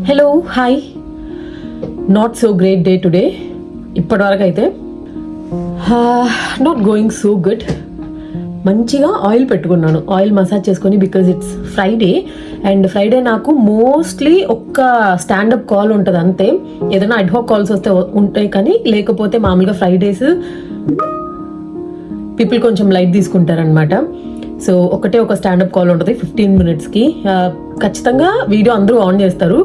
Hello hi not so great day today ఇప్పటివరకు అయితే not going so good మంచిగా oil పెట్టుకున్నాను. ఆయిల్ మసాజ్ చేసుకొని because it's Friday and Friday నాకు mostly ఒక్క స్టాండప్ కాల్ ఉంటుంది అంతే. ఏదైనా అడ్హాక్ కాల్స్ వస్తే ఉంటాయి కానీ లేకపోతే మామూలుగా ఫ్రైడేస్ పీపుల్ కొంచెం లైట్ తీసుకుంటారనమాట సో ఒకటే ఒక స్టాండప్ కాల్ ఉంటుంది ఫిఫ్టీన్ మినిట్స్కి ఖచ్చితంగా వీడియో అందరూ ఆన్ చేస్తారు.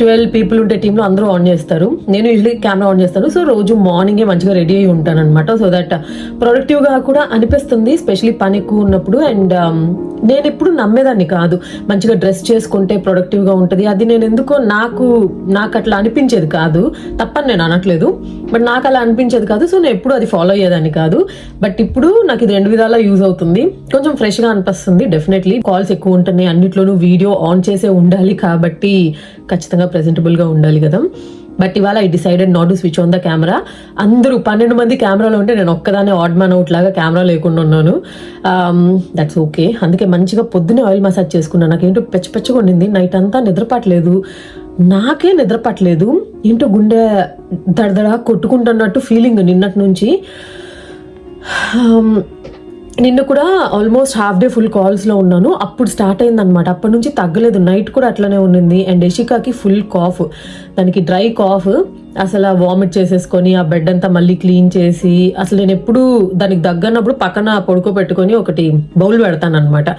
ట్వెల్వ్ పీపుల్ ఉంటే టీంలో అందరూ ఆన్ చేస్తారు. నేను యూజువలీ కెమెరా ఆన్ చేస్తాను. సో రోజు మార్నింగే మంచిగా రెడీ అయి ఉంటాను అనమాట సో దట్ ప్రొడక్టివ్గా కూడా అనిపిస్తుంది స్పెషలీ పని ఎక్కువ ఉన్నప్పుడు అండ్ um, నేను ఎప్పుడు నమ్మేదాన్ని కాదు. మంచిగా డ్రెస్ చేసుకుంటే ప్రొడక్టివ్గా ఉంటుంది. అది నేను ఎందుకో నాకు నాకు అట్లా అనిపించేది కాదు. తప్పని నేను అనట్లేదు. బట్ నాకు అలా అనిపించేది కాదు. సో నేను ఎప్పుడు అది ఫాలో అయ్యేదాన్ని కాదు. బట్ ఇప్పుడు నాకు ఇది రెండు విధాలా యూజ్ అవుతుంది. కొంచెం ఫ్రెష్గా అనిపిస్తుంది డెఫినెట్లీ కాల్స్ ఎక్కువ ఉంటున్నాయి. అన్నిట్లోనూ వీడియో ఆన్ చేసే ఉండాలి కాబట్టి ఖచ్చితంగా ప్రెజెంటబుల్గా ఉండాలి కదా. బట్ ఇవాళ I decided not to switch on the camera అందరూ పన్నెండు మంది కెమెరాలో ఉంటే నేను ఒక్కదానే ఆడ్ మ్యాన్ అవుట్ లాగా కెమెరా లేకుండా ఉన్నాను. Um, దట్స్ ఓకే అందుకే మంచిగా పొద్దునే ఆయిల్ మసాజ్ చేసుకున్నాను నాకేంటో పెచ్చ పెచ్చగా ఉండింది. నైట్ అంతా నిద్రపట్టలేదు. నాకే నిద్రపట్టలేదు. ఏంటో గుండె దడదడ కొట్టుకుంటున్నట్టు ఫీలింగ్ నిన్నటి నుంచి. Um, నిన్న కూడా ఆల్మోస్ట్ హాఫ్ డే ఫుల్ కాల్స్లో ఉన్నాను. అప్పుడు స్టార్ట్ అయింది అనమాట అప్పటి నుంచి తగ్గలేదు. నైట్ కూడా అట్లనే ఉండింది అండ్ యషికాకి ఫుల్ కాఫ్ దానికి డ్రై కాఫ్ అసలు వామిట్ చేసేసుకొని ఆ బెడ్ అంతా మళ్ళీ క్లీన్ చేసి అసలు నేను ఎప్పుడు దానికి దగ్గరనప్పుడు పక్కన పడుకోబెట్టుకొని ఒకటి బౌల్ పెడతాను అనమాట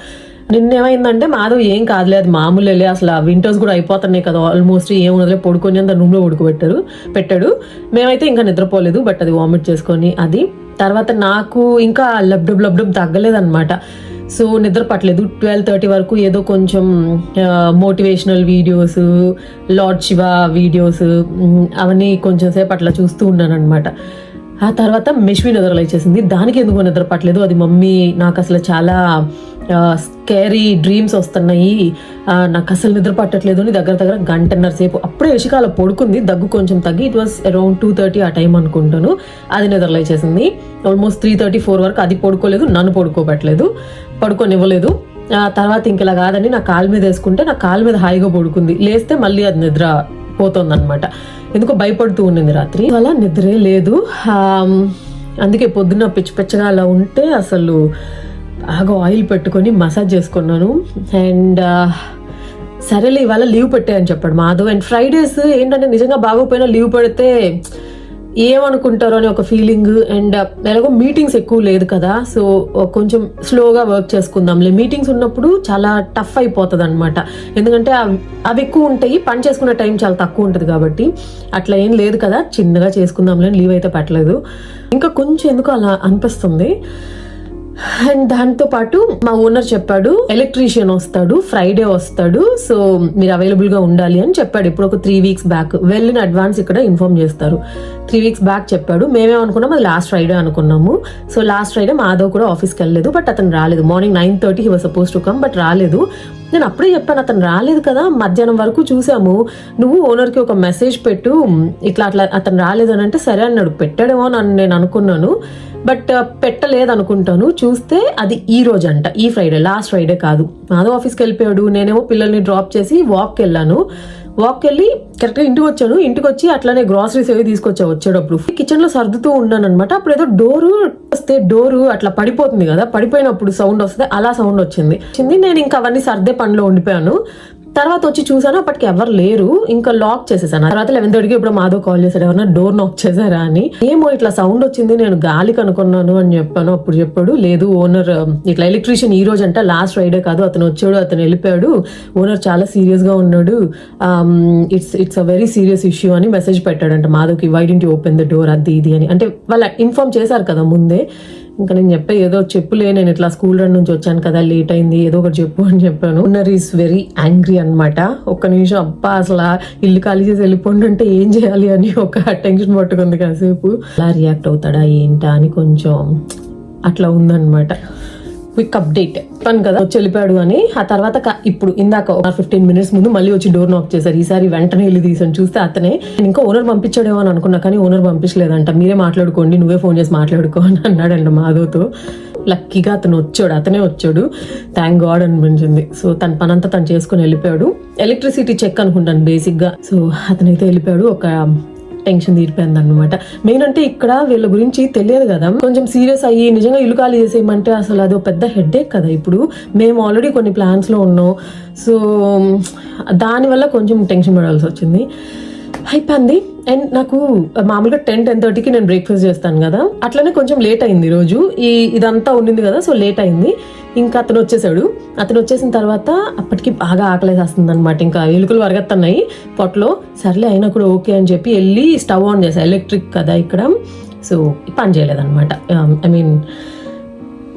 నిన్నేమైందంటే మాధవ్ ఏం కాదులే అది మామూలే అసలు వింటర్స్ కూడా అయిపోతున్నాయి కదా ఆల్మోస్ట్ ఏం ఉన్నదిలే పడుకొని అంత రూమ్లో ఉడుకుబెట్టారు పెట్టాడు. మేమైతే ఇంకా నిద్రపోలేదు బట్ అది వామిట్ చేసుకొని అది. తర్వాత నాకు ఇంకా లబ్డబ్ లబ్డబ్ తగ్గలేదన్నమాట. సో నిద్ర పట్టలేదు ట్వెల్వ్ థర్టీ వరకు ఏదో కొంచెం motivational videos lord Shiva videos అవన్నీ కొంచెం సేపు అట్లా చూస్తూ ఉన్నాను అనమాట ఆ తర్వాత మెష్వి నిద్రలేచేసింది దానికి ఎందుకు నిద్ర పట్టలేదు? అది మమ్మీ నాకు అసలు చాలా స్కేరీ డ్రీమ్స్ వస్తున్నాయి. నాకు అసలు నిద్ర పట్టట్లేదు అని దగ్గర దగ్గర గంటన్నర సేపు. అప్పుడే యశికాల పడుకుంది దగ్గు కొంచెం తగ్గి it was around two thirty ఆ టైం అనుకుంటాను. అది నిద్రలేచేసింది ఆల్మోస్ట్ త్రీ థర్టీ ఫోర్ వరకు అది పడుకోలేదు నన్ను పడుకోబెట్టలేదు పడుకోనివ్వలేదు. ఆ తర్వాత ఇంక ఇలా కాదని నా కాలు మీద వేసుకుంటే నా కాలు మీద హాయిగా పడుకుంది. లేస్తే మళ్ళీ అది నిద్ర పోతుందన్నమాట ఎందుకో భయపడుతూ ఉండింది రాత్రి. అలా నిద్రే లేదు. అందుకే పొద్దున్న పిచ్చి పిచ్చగా అలా ఉంటే అసలు బాగా ఆయిల్ పెట్టుకొని మసాజ్ చేసుకున్నాను. అండ్ సరేలే ఇవాళ లీవ్ పెట్టాయని చెప్పాడు మాధవ్. అండ్ ఫ్రైడేస్ ఏంటంటే నిజంగా బాగోపోయినా లీవ్ పెడితే ఏమనుకుంటారో అని ఒక ఫీలింగ్ అండ్ uh, ఎలాగో మీటింగ్స్ ఎక్కువ లేదు కదా సో uh, కొంచెం స్లోగా వర్క్ చేసుకుందాంలే. మీటింగ్స్ ఉన్నప్పుడు చాలా టఫ్ అయిపోతుంది అనమాట ఎందుకంటే అవి ఎక్కువ ఉంటాయి పని చేసుకునే టైం చాలా తక్కువ ఉంటుంది కాబట్టి అట్లా ఏం లేదు కదా చిన్నగా చేసుకుందాంలే లీవ్ అయితే పెట్టలేదు. ఇంకా కొంచెం ఎందుకు అలా అనిపిస్తుంది. అండ్ దాంతో పాటు మా ఓనర్ చెప్పాడు ఎలక్ట్రీషియన్ వస్తాడు ఫ్రైడే వస్తాడు సో మీరు అవైలబుల్గా ఉండాలి అని చెప్పాడు. ఇప్పుడు ఒక త్రీ వీక్స్ బ్యాక్ వెళ్ళిన అడ్వాన్స్ ఇక్కడ ఇన్ఫార్మ్ చేస్తారు. త్రీ వీక్స్ బ్యాక్ చెప్పాడు మేమేమనుకున్నాం అది లాస్ట్ ఫ్రైడే అనుకున్నాము. సో లాస్ట్ ఫ్రైడే మాధవ్ కూడా ఆఫీస్కి వెళ్ళలేదు బట్ అతను రాలేదు. Morning nine thirty he was suppose to come but రాలేదు. నేను అప్పుడే చెప్పాను అతను రాలేదు కదా మధ్యాహ్నం వరకు చూసాము. నువ్వు ఓనర్కి ఒక మెసేజ్ పెట్టు. ఇట్లా అట్లా అతను రాలేదు అని అంటే సరే అన్నాడు. పెట్టాడేమో అని నేను అనుకున్నాను. బట్ పెట్టలేదు అనుకుంటాను చూస్తే అది ఈ రోజు అంట ఈ ఫ్రైడే లాస్ట్ ఫ్రైడే కాదు. మాధవ్ ఆఫీస్కి వెళ్ళిపోయాడు నేనేమో పిల్లల్ని డ్రాప్ చేసి వాక్కి వెళ్ళాను వాక్ వెళ్ళి కరెక్ట్గా ఇంటికి వచ్చాను. ఇంటికి వచ్చి అట్లానే గ్రాసరీస్ ఏవి తీసుకొచ్చా వచ్చేటప్పుడు. కిచెన్లో సర్దుతూ ఉన్నాను అనమాట అప్పుడు ఏదో డోరు వస్తే డోరు అట్లా పడిపోతుంది కదా. పడిపోయినప్పుడు సౌండ్ వస్తే అలా సౌండ్ వచ్చింది. వచ్చింది. నేను ఇంకా అవన్నీ సర్దే పనిలో ఉండిపోయాను. తర్వాత వచ్చి చూసాను అప్పటికి ఎవరు లేరు. ఇంకా లాక్ చేసేసాను. ఆ తర్వాత లెవెన్ థర్టీకి ఇప్పుడు మాధవ్ కాల్ చేశాడు ఎవరన్నా డోర్ నాక్ చేశారా అని. ఏమో ఇట్లా సౌండ్ వచ్చింది నేను గాలి కనుక్కున్నాను అని చెప్పాను. అప్పుడు చెప్పాడు లేదు ఓనర్ ఇట్లా ఎలక్ట్రీషియన్ ఈ రోజు అంట లాస్ట్ ఫ్రైడే కాదు అతను వచ్చాడు అతను వెళ్ళిపోయాడు. ఓనర్ చాలా సీరియస్గా ఉన్నాడు. It's it's a very serious issue అని మెసేజ్ పెట్టాడంట మాధవ్కి. Why didn't open the door అది ఇది అని. అంటే వాళ్ళు ఇన్ఫార్మ్ చేశారు కదా ముందే. ఇంకా నేను చెప్పే ఏదో చెప్పులే నేను ఇట్లా స్కూల్ రన్ నుంచి వచ్చాను కదా లేట్ అయింది ఏదో ఒకటి చెప్పు అని చెప్పాను. ఉన్నర్ ఈస్ వెరీ యాంగ్రీ అనమాట ఒక్క నిమిషం అబ్బా అసలు ఇల్లు ఖాళీ చేసి వెళ్ళిపోండి అంటే ఏం చేయాలి అని ఒక టెన్షన్ పట్టుకుంది కాసేపు. అలా రియాక్ట్ అవుతాడా ఏంటా అని కొంచెం అట్లా ఉందన్నమాట. క్విక్ అప్డేట్ చెప్పాను కదా వచ్చి వెళ్ళిపోయాడు అని. ఆ తర్వాత ఇప్పుడు ఇందాక ఒక ఫిఫ్టీన్ మినిట్స్ ముందు మళ్ళీ వచ్చి డోర్ నాక్ చేశారు. ఈసారి వెంటనే వెళ్ళి తీసాను. చూస్తే అతనే నేను ఇంకా ఓనర్ పంపించాడేమో అని అనుకున్నా కానీ ఓనర్ పంపించలేదంట. మీరే మాట్లాడుకోండి నువ్వే ఫోన్ చేసి మాట్లాడుకో అని అన్నాడంట మాధవ్తో. లక్కీగా అతను వచ్చాడు అతనే వచ్చాడు. థ్యాంక్ గాడ్ అనిపించింది. సో తన పనంతా తను చేసుకుని వెళ్ళిపోయాడు. ఎలక్ట్రిసిటీ చెక్ అనుకుంటాను బేసిక్గా సో అతనైతే వెళ్ళిపోయాడు. ఒక టెన్షన్ తీరిపోయింది అనమాట మెయిన్ అంటే ఇక్కడ వీళ్ళ గురించి తెలియదు కదా. కొంచెం సీరియస్ అయ్యి నిజంగా ఇల్లు ఖాళీ చేసేయమంటే అసలు అది ఒక పెద్ద హెడేక్ కదా ఇప్పుడు. మేము ఆల్రెడీ కొన్ని ప్లాన్స్లో ఉన్నాం. సో దానివల్ల కొంచెం టెన్షన్ పడాల్సి వచ్చింది. అయిపోయింది. అండ్ నాకు మామూలుగా టెన్ టెన్ థర్టీకి నేను బ్రేక్ఫాస్ట్ చేస్తాను కదా. అట్లనే కొంచెం లేట్ అయింది రోజు. ఈ ఇదంతా ఉండింది కదా సో లేట్ అయింది. ఇంకా అతను వచ్చేసాడు. అతను వచ్చేసిన తర్వాత అప్పటికి బాగా ఆకలేసేస్తుంది అనమాట ఇంకా ఎలుకలు వరగత్తున్నాయి పొట్టలో సర్లే అయినా కూడా ఓకే అని చెప్పి వెళ్ళి స్టవ్ ఆన్ చేసా ఎలక్ట్రిక్ కదా ఇక్కడ. సో పని చేయలేదన్నమాట. ఐ మీన్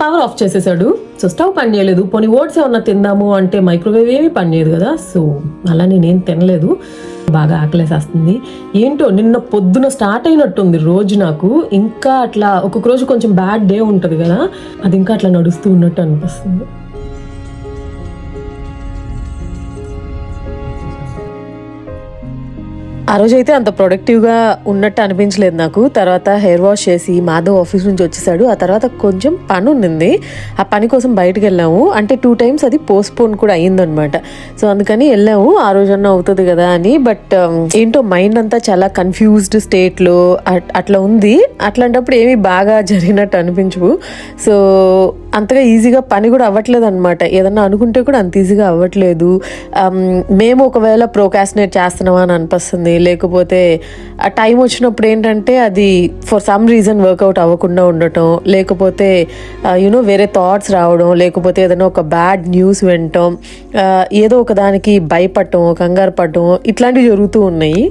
పవర్ ఆఫ్ చేసేసాడు. సో స్టవ్ పని చేయలేదు. పోనీ ఓట్స్ ఏమన్నా తిందాము అంటే మైక్రోవేవ్ ఏమీ పని చేయదు కదా. సో అలా నేనేం తినలేదు. బాగా ఆకలేసేస్తుంది. ఏంటో నిన్న పొద్దున స్టార్ట్ అయినట్టుంది రోజు నాకు. ఇంకా అట్లా ఒక్కొక్క రోజు కొంచెం బ్యాడ్ డే ఉంటుంది కదా అది ఇంకా అట్లా నడుస్తూ ఉన్నట్టు అనిపిస్తుంది. ఆ రోజు అయితే అంత ప్రొడక్టివ్గా ఉన్నట్టు అనిపించలేదు నాకు. తర్వాత హెయిర్ వాష్ చేసి మాధవ్ ఆఫీస్ నుంచి వచ్చేసాడు. ఆ తర్వాత కొంచెం పని ఉండింది ఆ పని కోసం బయటకు వెళ్ళాము. అంటే టూ టైమ్స్ అది పోస్ట్పోన్ కూడా అయ్యిందనమాట సో అందుకని వెళ్ళాము. ఆ రోజన్నా అవుతుంది కదా అని. బట్ um, ఏంటో మైండ్ అంతా చాలా కన్ఫ్యూజ్డ్ స్టేట్లో అట్లా ఉంది. అట్లాంటప్పుడు ఏమీ బాగా జరిగినట్టు అనిపించవు. సో అంతగా ఈజీగా పని కూడా అవ్వట్లేదు అనమాట ఏదన్నా అనుకుంటే కూడా అంత ఈజీగా అవ్వట్లేదు. Um, మేము ఒకవేళ ప్రోకాస్టినేట్ చేస్తున్నామా అని అనిపిస్తుంది. లేకపోతే ఆ టైం వచ్చినప్పుడు ఏంటంటే అది ఫర్ సమ్ రీజన్ వర్కౌట్ అవ్వకుండా ఉండటం లేకపోతే యూనో వేరే థాట్స్ రావడం లేకపోతే ఏదైనా ఒక బ్యాడ్ న్యూస్ వినటం ఏదో ఒక దానికి భయపడటం కంగారు పడటం ఇట్లాంటివి జరుగుతూ ఉన్నాయి.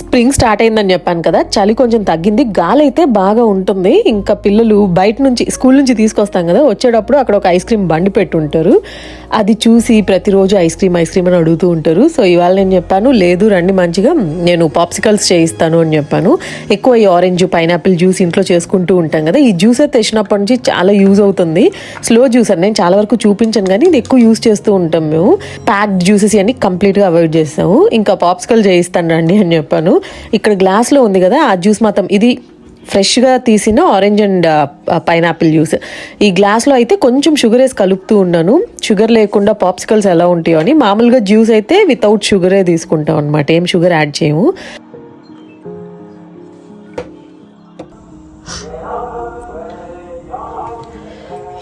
స్ప్రింగ్ స్టార్ట్ అయిందని చెప్పాను కదా చలి కొంచెం తగ్గింది గాలి అయితే బాగా ఉంటుంది. ఇంకా పిల్లలు బయట నుంచి స్కూల్ నుంచి తీసుకొస్తాం కదా వచ్చేటప్పుడు అక్కడ ఒక ఐస్ క్రీమ్ బండి పెట్టి ఉంటారు. అది చూసి ప్రతిరోజు ఐస్ క్రీమ్ ఐస్ క్రీమ్ అని అడుగుతూ ఉంటారు. సో ఇవాళ నేను చెప్పాను లేదు రండి మంచిగా నేను పాప్సికల్స్ చేయిస్తాను అని చెప్పాను. ఎక్కువ ఈ ఆరెంజ్ పైనాపిల్ జ్యూస్ ఇంట్లో చేసుకుంటూ ఉంటాం కదా ఈ జ్యూస్ అయితే తెచ్చినప్పటి నుంచి చాలా యూజ్ అవుతుంది. స్లో జ్యూసర్ నేను చాలా వరకు చూపించాను కానీ ఇది ఎక్కువ యూజ్ చేస్తూ ఉంటాం మేము. ప్యాక్డ్ జ్యూసెస్ అన్ని కంప్లీట్గా అవాయిడ్ చేస్తాము. ఇంకా పాప్సికల్ చేయిస్తాను రండి అని చెప్పాను. ఇక్కడ గ్లాస్లో ఉంది కదా ఆ జ్యూస్ మాత్రం ఇది ఫ్రెష్గా తీసిన ఆరెంజ్ అండ్ పైనాపిల్ జ్యూస్. ఈ గ్లాస్లో అయితే కొంచెం షుగర్ వేసి కలుపుతూ ఉన్నాను. షుగర్ లేకుండా పాప్సికల్స్ ఎలా ఉంటాయో అని. మామూలుగా జ్యూస్ అయితే వితౌట్ షుగరే తీసుకుంటాం అనమాట ఏం షుగర్ యాడ్ చేయము.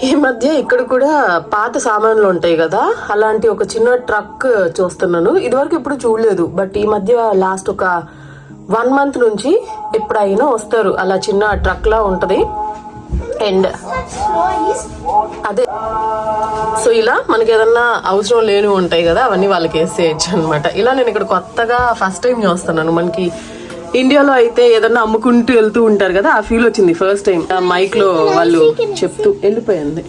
ఈ మధ్య ఇక్కడ కూడా పాత సామాన్లు ఉంటాయి కదా అలాంటి ఒక చిన్న ట్రక్ చూస్తున్నాను. ఇదివరకు ఎప్పుడు చూడలేదు బట్ ఈ మధ్య లాస్ట్ ఒక వన్ మంత్ నుంచి ఎప్పుడైనా వస్తారు అలా చిన్న ట్రక్ లా ఉంటది. అండ్ అదే సో ఇలా మనకి ఏదన్నా అవసరం లేని ఉంటాయి కదా అవన్నీ వాళ్ళకి వేసేయచ్చు అనమాట ఇలా నేను ఇక్కడ కొత్తగా ఫస్ట్ టైం చూస్తున్నాను మనకి ఇండియాలో అయితే ఏదన్నా అమ్ముకుంటూ వెళ్తూ ఉంటారు కదా ఆ ఫీల్ వచ్చింది ఫస్ట్ టైం మైక్లో వాళ్ళు చెప్తూ వెళ్ళిపోయింది.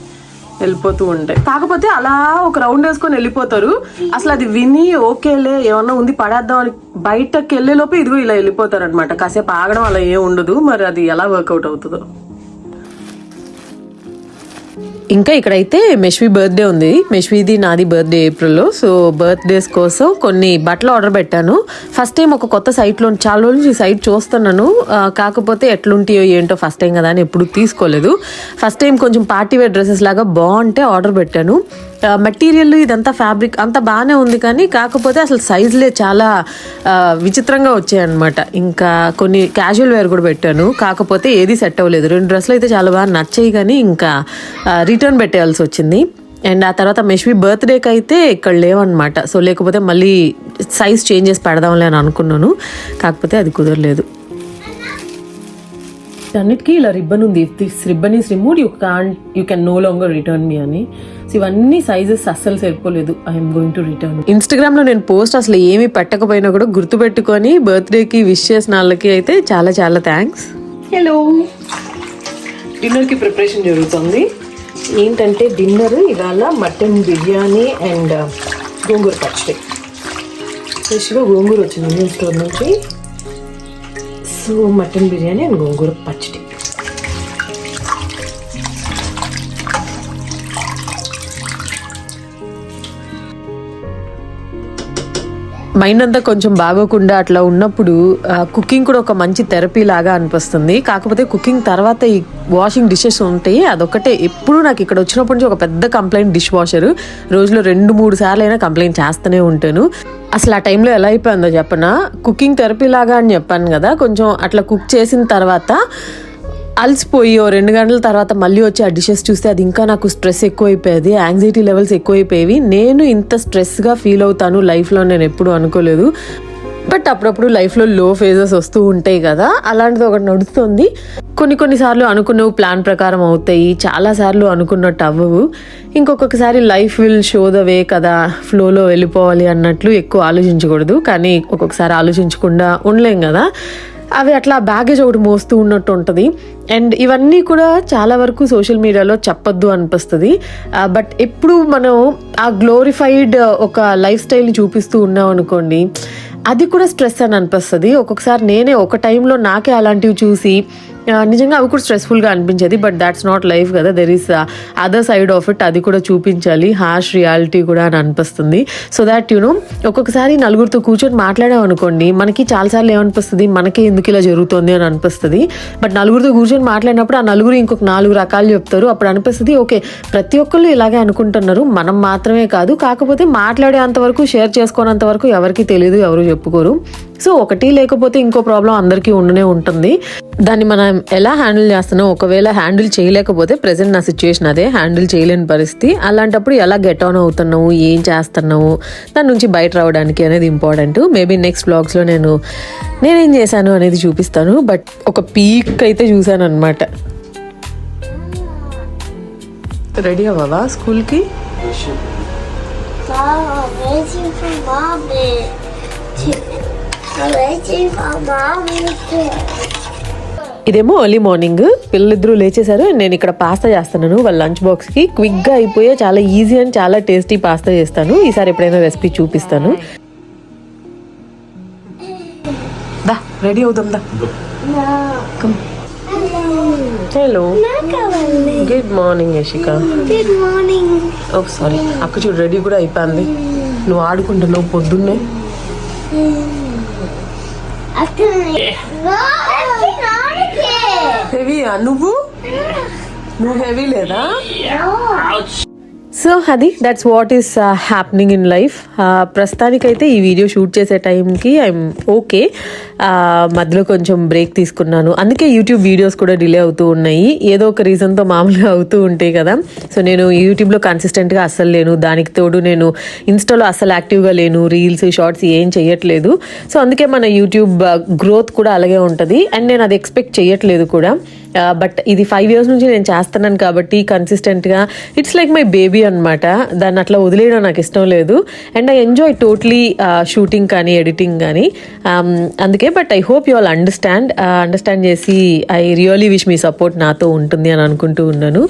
వెళ్ళిపోతూ ఉంటాయి కాకపోతే అలా ఒక రౌండ్ వేసుకొని వెళ్ళిపోతారు. అసలు అది విని ఓకేలే ఏమన్నా ఉంది పడేద్దాం అని బయటకు వెళ్ళే లోపు ఇదిగో ఇలా వెళ్ళిపోతారు అనమాట కాసేపు ఆగడం అలా ఏం ఉండదు మరి అది ఎలా వర్కౌట్ అవుతుందో. ఇంకా ఇక్కడైతే మెష్వి బర్త్డే ఉంది. మెష్విది నాది బర్త్డే ఏప్రిల్లో. సో బర్త్డేస్ కోసం కొన్ని బట్టలు ఆర్డర్ పెట్టాను. ఫస్ట్ టైం ఒక కొత్త సైట్లో చాలా రోజుల నుంచి ఈ సైట్ చూస్తున్నాను. కాకపోతే ఎట్లుంటాయో ఏంటో ఫస్ట్ టైం కదా అని ఎప్పుడు తీసుకోలేదు. ఫస్ట్ టైం కొంచెం పార్టీ వేర్ డ్రెస్సెస్ లాగా బాగుంటే ఆర్డర్ పెట్టాను. మెటీరియల్ ఇదంతా ఫ్యాబ్రిక్ అంతా బాగానే ఉంది కానీ కాకపోతే అసలు సైజులే చాలా విచిత్రంగా వచ్చాయన్నమాట. ఇంకా కొన్ని క్యాజువల్ వేర్ కూడా పెట్టాను. కాకపోతే ఏది సెట్ అవ్వలేదు. రెండు డ్రెస్సులు అయితే చాలా బాగా నచ్చాయి కానీ ఇంకా రిటర్న్ పెట్టేయాల్సి వచ్చింది. అండ్ ఆ తర్వాత మెష్వి బర్త్డేకి అయితే ఇక్కడ లేవన్నమాట. సో లేకపోతే మళ్ళీ సైజ్ చేంజెస్ పెడదాంలే అని అనుకున్నాను. కాకపోతే అది కుదరలేదు. అన్నిటికీ ఇలా రిబ్బన్ ఉంది this ribbon is remove you can you can no longer return me అని సో ఇవన్నీ సైజెస్ అస్సలు సరిపోలేదు. ఐఎమ్ గోయింగ్ టు రిటర్న్ ఇన్స్టాగ్రామ్లో నేను పోస్ట్ అసలు ఏమీ పెట్టకపోయినా కూడా గుర్తుపెట్టుకొని బర్త్డేకి విష్ చేసిన వాళ్ళకి అయితే చాలా చాలా థ్యాంక్స్ హలో డిన్నర్కి ప్రిపరేషన్ జరుగుతుంది. ఏంటంటే డిన్నర్ ఇవాళ మటన్ బిర్యానీ అండ్ గోంగూర పచ్చడి. ఫ్రెష్గా గోంగూర వచ్చింది. స్టోర్ నుంచి. సో మటన్ బిర్యానీ అండ్ గోంగూర పచ్చడి మైండ్ అంతా కొంచెం బాగోకుండా అట్లా ఉన్నప్పుడు కుకింగ్ కూడా ఒక మంచి థెరపీ లాగా అనిపిస్తుంది. కాకపోతే కుకింగ్ తర్వాత ఈ వాషింగ్ డిషెస్ ఉంటాయి అదొకటే ఎప్పుడు నాకు ఇక్కడ వచ్చినప్పటి నుంచి ఒక పెద్ద కంప్లైంట్ డిష్ వాషర్. రోజులో రెండు మూడు సార్లు అయినా కంప్లైంట్ చేస్తూనే ఉంటాను. అసలు ఆ టైంలో ఎలా అయిపోయిందో చెప్పనా? కుకింగ్ థెరపీ లాగా అని చెప్పాను కదా కొంచెం అట్లా కుక్ చేసిన తర్వాత అలసిపోయి ఓ రెండు గంటల తర్వాత మళ్ళీ వచ్చి ఆ డిషెస్ చూస్తే అది ఇంకా నాకు స్ట్రెస్ ఎక్కువైపోయేది యాంగ్జైటీ లెవెల్స్ ఎక్కువైపోయేవి. నేను ఇంత స్ట్రెస్గా ఫీల్ అవుతాను లైఫ్లో నేను ఎప్పుడూ అనుకోలేదు. బట్ అప్పుడప్పుడు లైఫ్లో లో ఫేజెస్ వస్తూ ఉంటాయి కదా అలాంటిది ఒకటి నడుస్తుంది. కొన్ని కొన్నిసార్లు అనుకున్నవి ప్లాన్ ప్రకారం అవుతాయి చాలాసార్లు అనుకున్నట్టు అవ్వవు. ఇంకొకసారి life will show the way కదా ఫ్లోలో వెళ్ళిపోవాలి అన్నట్లు ఎక్కువ ఆలోచించకూడదు. కానీ ఒక్కొక్కసారి ఆలోచించకుండా ఉండలేం కదా. అవి అట్లా బ్యాగేజ్ ఒకటి మోస్తూ ఉన్నట్టు ఉంటుంది. అండ్ ఇవన్నీ కూడా చాలా వరకు సోషల్ మీడియాలో చెప్పొద్దు అనిపిస్తుంది. బట్ ఎప్పుడు మనం ఆ గ్లోరిఫైడ్ ఒక లైఫ్ స్టైల్ని చూపిస్తూ ఉన్నాం అనుకోండి అది కూడా స్ట్రెస్ అని అనిపిస్తుంది. ఒక్కొక్కసారి నేనే ఒక టైంలో నాకే అలాంటివి చూసి నిజంగా అవి కూడా స్ట్రెస్ఫుల్గా అనిపించేది బట్ దాట్స్ నాట్ లైఫ్ కదా. There is other side of it అది కూడా చూపించాలి. హార్ష్ రియాలిటీ కూడా అని అనిపిస్తుంది. సో దాట్ యూనో ఒక్కొక్కసారి నలుగురితో కూర్చొని మాట్లాడాం అనుకోండి మనకి చాలాసార్లు ఏమనిపిస్తుంది మనకే ఎందుకు ఇలా జరుగుతుంది అని అనిపిస్తుంది. బట్ నలుగురితో కూర్చొని మాట్లాడినప్పుడు ఆ నలుగురు ఇంకొక నాలుగు రకాలు చెప్తారు. అప్పుడు అనిపిస్తుంది ఓకే ప్రతి ఒక్కళ్ళు ఇలాగే అనుకుంటున్నారు మనం మాత్రమే కాదు. కాకపోతే మాట్లాడేంత వరకు షేర్ చేసుకోనంత వరకు ఎవరికి తెలియదు ఎవరు చెప్పుకోరు. సో ఒకటి లేకపోతే ఇంకో ప్రాబ్లం అందరికీ ఉండనే ఉంటుంది. దాన్ని మనం ఎలా హ్యాండిల్ చేస్తున్నాం? ఒకవేళ హ్యాండిల్ చేయలేకపోతే ప్రెసెంట్ నా సిచ్యువేషన్ అదే. హ్యాండిల్ చేయలేని పరిస్థితి. అలాంటప్పుడు ఎలా గెట్ ఆన్ అవుతున్నావు? ఏం చేస్తున్నావు? దాని నుంచి బయట రావడానికి అనేది ఇంపార్టెంట్. మేబీ నెక్స్ట్ బ్లాగ్స్లో నేను నేనేం చేశాను అనేది చూపిస్తాను. బట్ ఒక పీక్ అయితే చూశాను అనమాట రెడీ అవ్వవా స్కూల్కి? Mom, ఇదేమో ఎర్లీ మార్నింగ్ పిల్లలిద్దరూ లేచేశారు. నేను ఇక్కడ పాస్తా చేస్తున్నాను. వాళ్ళ లంచ్ బాక్స్కి క్విక్గా అయిపోయే చాలా ఈజీ అండ్ చాలా టేస్టీ పాస్తా చేస్తాను. ఈసారి ఎప్పుడైనా రెసిపీ చూపిస్తాను. దా రెడీ అవుదాం దా. Hello. Good morning Yashika Good morning. ఓ సారీ అక్క చూడు రెడీ కూడా అయిపోయింది. నువ్వు ఆడుకుంటున్నావు పొద్దున్నే. హెవీయా? నువ్వు? నువ్వు హెవీ లేదా? సో అది that's what is happening in life ప్రస్తుతానికైతే ఈ వీడియో షూట్ చేసే టైంకి ఐఎమ్ ఓకే మధ్యలో కొంచెం బ్రేక్ తీసుకున్నాను. అందుకే యూట్యూబ్ వీడియోస్ కూడా డిలే అవుతూ ఉన్నాయి. ఏదో ఒక రీజన్తో మామూలుగా అవుతూ ఉంటాయి కదా. సో నేను యూట్యూబ్లో కన్సిస్టెంట్గా అస్సలు లేను. దానికి తోడు నేను ఇన్స్టాలో అస్సలు యాక్టివ్గా లేను. రీల్స్ షార్ట్స్ ఏం చేయట్లేదు సో అందుకే మన యూట్యూబ్ గ్రోత్ కూడా అలాగే ఉంటుంది. అండ్ నేను అది ఎక్స్పెక్ట్ చేయట్లేదు కూడా. బట్ ఇది ఫైవ్ ఇయర్స్ నుంచి నేను చేస్తున్నాను కాబట్టి కన్సిస్టెంట్గా ఇట్స్ లైక్ మై బేబీ అనమాట దాన్ని అట్లా వదిలేయడం నాకు ఇష్టం లేదు. And I enjoy totally shooting కానీ ఎడిటింగ్ కానీ. Um, అందుకే but I hope you all understand understand చేసి ఐ రియలీ విష్ మీ సపోర్ట్ నాతో ఉంటుంది అని అనుకుంటూ ఉన్నాను.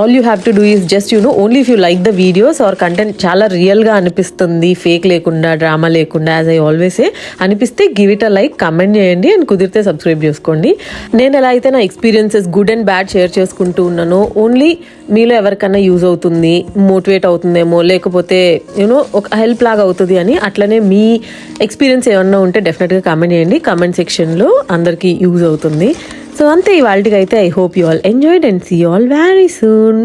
All you have to do is just you know only if you like the videos or content చాలా రియల్గా అనిపిస్తుంది. ఫేక్ లేకుండా డ్రామా లేకుండా యాజ్ ఐ ఆల్వేస్ అనిపిస్తే give it a like comment చేయండి అండ్ కుదిరితే సబ్స్క్రైబ్ చేసుకోండి. నేను ఎలా అయితే అయితే నా experiences good and bad share చేసుకుంటూ ఉన్నానో ఓన్లీ మీలో ఎవరికైనా యూజ్ అవుతుంది మోటివేట్ అవుతుందేమో లేకపోతే యూనో ఒక హెల్ప్ లాగా అవుతుంది అని అట్లనే మీ ఎక్స్పీరియన్స్ ఏమన్నా ఉంటే డెఫినెట్గా కామెంట్ చేయండి. కామెంట్ సెక్షన్లో అందరికీ యూజ్ అవుతుంది. సో అంతే ఇవాళకి అయితే I hope you all enjoyed and see all very soon